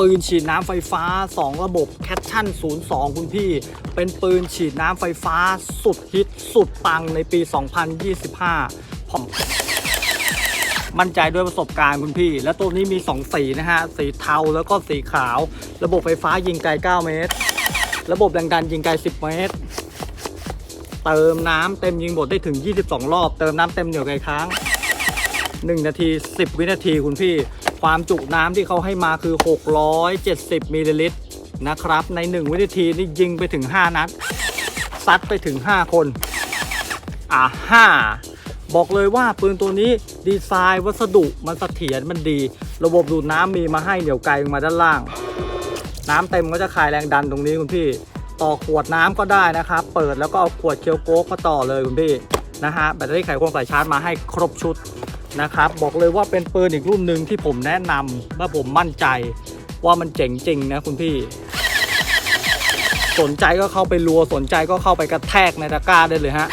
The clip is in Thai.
ปืนฉีดน้ำไฟฟ้า 2 ระบบแคชชั่น 02 คุณพี่ เป็นปืนฉีดน้ำไฟฟ้าสุดฮิตสุดปังในปี 2025ผมมั่นใจด้วยประสบการณ์คุณพี่ และตัวนี้มี 2 สีนะฮะ สีเทาแล้วก็สีขาว ระบบไฟฟ้ายิงไกล 9 เมตร ระบบแรงดันยิงไกล 10 เมตร เติมน้ำเต็มยิงบทได้ถึง 22 รอบ เติมน้ำเต็มเหนียวไกลค้าง1 นาที 10 วินาทีคุณพี่ ความจุน้ำที่เขาให้มาคือ 670มิลลิลิตรนะครับ ใน 1 วินาทีนี่ยิงไปถึง 5 นัด ซัดไปถึง 5 คน อ่าห้าบอกเลยว่าปืนตัวนี้ดีไซน์วัสดุมันเสถียรมันดี ระบบดูดน้ำมีมาให้เหนียวไกลลงมาด้านล่าง น้ำเต็มก็จะคลายแรงดันตรงนี้คุณพี่ ต่อขวดน้ำก็ได้นะครับ เปิดแล้วก็เอาขวดเคียวโก๊กมาต่อเลยคุณพี่นะฮะแบตเตอรี่ไขควงสายชาร์จมาให้ครบชุด นะครับ บอกเลยว่าเป็นปืนอีกรุ่นหนึ่งที่ผมแนะนำว่าผมมั่นใจว่ามันเจ๋งจริงนะคุณพี่ สนใจก็เข้าไปรัวสนใจก็เข้าไปกระแทกในตะกร้าได้เลยฮะ